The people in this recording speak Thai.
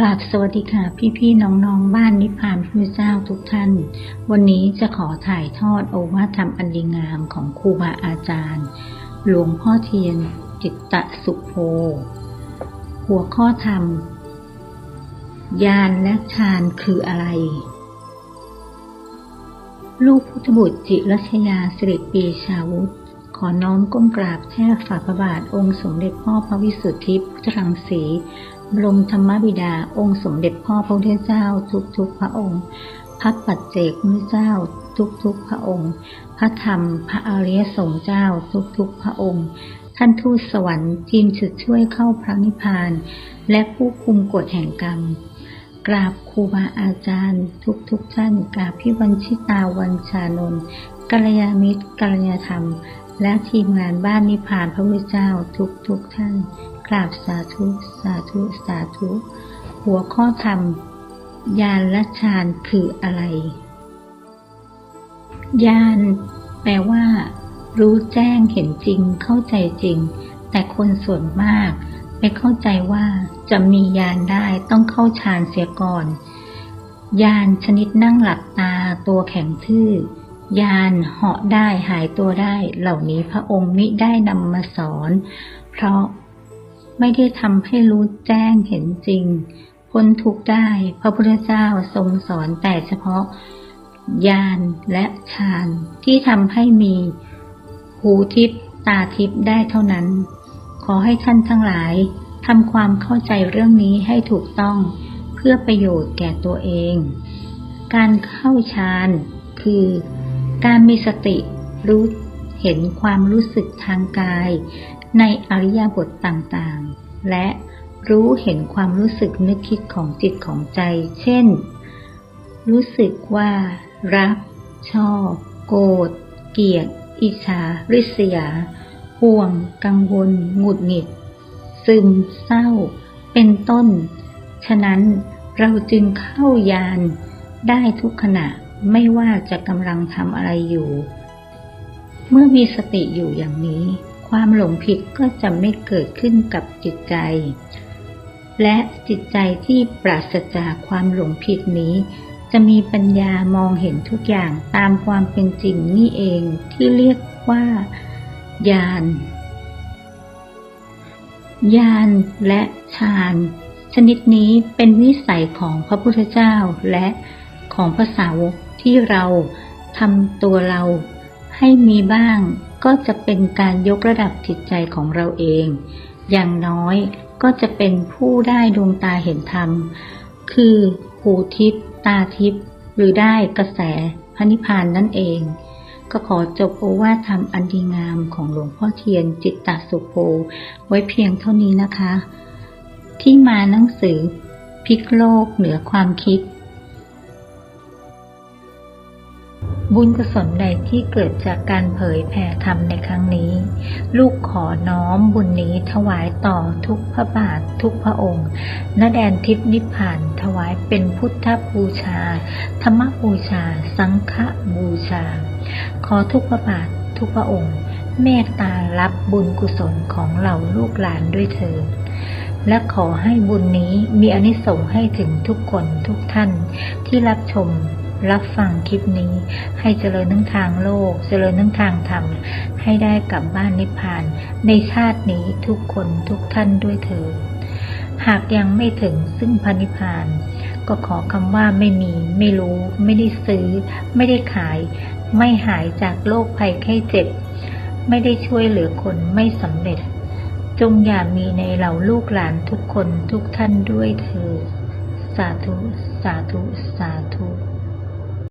กราบสวัสดีค่ะ พี่ๆน้องๆ บ้านนิพพานพระเจ้าทุกท่าน วันนี้จะขอถ่ายทอดโอวาทธรรมอันดีงามของครูบาอาจารย์ หลวงพ่อเทียนจิตตะสุโภ หัวข้อธรรมญาณและฌานคืออะไร ลูกพุทธบุตรจิรัชยาสิริปีชาวุธ ขอน้อมก้มกราบแทบฝ่าพระบาทองค์สมเด็จพ่อพระวิสุทธิพุทธรังสี บรมธรรมบิดาองค์สมเด็จพ่อพระพุทธเจ้าทุกๆพระองค์ พระปัจเจกพุทธเจ้าทุกๆพระองค์ พระธรรมพระอริยสงฆ์เจ้าทุกๆพระองค์ ท่านทูตสวรรค์ทีมฉุดช่วยเข้าพระนิพพาน และผู้คุมกฎแห่งกรรม กราบครูบาอาจารย์ ทุกๆท่านกราบพี่วันชิตาวันชานนท์กัลยาณมิตรกัลยาธรรม และทีมงานบ้านนิพพานพระพุทธเจ้าทุกๆท่าน กราบสาธุ สาธุ สาธุ หัวข้อธรรม ญาณและฌานคืออะไร ญาณแปลว่า รู้แจ้งเห็นจริง เข้าใจจริง แต่คนส่วนมากไปเข้าใจว่าจะมีญาณได้ต้องเข้าฌานเสียก่อน ญาณชนิดนั่งหลับตาตัวแข็งทื่อญาณเหาะได้หายตัวได้เหล่านี้พระองค์มิได้นำมาสอน เพราะ ไม่ได้ทำให้รู้แจ้งเห็นจริง พ้นทุกได้ พระพุทธเจ้าทรงสอนแต่เฉพาะญาณและฌานที่ทำให้มีหูทิพตาทิพได้เท่านั้น ขอให้ท่านทั้งหลายทำความเข้าใจเรื่องนี้ให้ถูกต้องเพื่อประโยชน์แก่ตัวเอง การเข้าฌานคือ การมีสติรู้เห็นความรู้สึกทางกาย ในอริยบทต่างๆ และรู้เห็นความรู้สึกนึกคิดของจิตของใจ เช่น รู้สึกว่า รัก ชอบ โกรธ เกลียด อิจฉา ริษยา ห่วง กังวล หงุดหงิด ซึม เศร้า เป็นต้น ฉะนั้นเราจึงเข้ายานได้ทุกขณะไม่ว่าจะกำลังทำอะไรอยู่ เมื่อมีสติอยู่อย่างนี้ ความหลงผิดก็จะไม่เกิดขึ้นกับจิตใจ และจิตใจที่ปราศจากความหลงผิดนี้ จะมีปัญญามองเห็นทุกอย่างตามความเป็นจริงนี่เองที่เรียกว่าญาณญาณและฌานชนิดนี้เป็นวิสัยของพระพุทธเจ้าและของภาษาวกที่เราทำตัวเราให้มีบ้าง ก็จะเป็นการยกระดับจิตใจของเราเอง อย่างน้อยก็จะเป็นผู้ได้ดวงตาเห็นธรรม คือหูทิพตาทิพหรือได้กระแสพระนิพพานนั่นเอง ก็ขอจบโอวาทธรรมอันดีงามของหลวงพ่อเทียนจิตตสุโภไว้เพียงเท่านี้นะคะ ที่มาหนังสือพลิกโลกเหนือความคิด บุญกุศลใดที่เกิดจากการเผยแผ่ธรรมในครั้งนี้ ลูกขอน้อมบุญนี้ถวายต่อทุกพระบาททุกพระองค์ณแดนทิพนิพพานถวายเป็นพุทธบูชา ธรรมบูชา สังฆบูชา ขอทุกพระบาททุกพระองค์ เมตตารับบุญกุศลของเหล่าลูกหลานด้วยเถิดและขอให้บุญนี้มีอนิสงส์ให้ถึงทุกคนทุกท่านที่รับชม รับฟังคลิปนี้ ให้เจริญทั้งทางโลก เจริญทั้งทางธรรม ให้ได้กลับบ้านนิพพาน ในชาตินี้ทุกคนทุกท่านด้วยเถิดหากยังไม่ถึงซึ่งพระนิพพาน ก็ขอคำว่าไม่มี ไม่รู้ ไม่ได้ซื้อ ไม่ได้ขาย ไม่หายจากโรคภัยไข้เจ็บ ไม่ได้ช่วยเหลือคนไม่สำเร็จ จงอย่ามีในเหล่าลูกหลานทุกคนทุกท่านด้วยเถิดสาธุ สาธุ สาธุ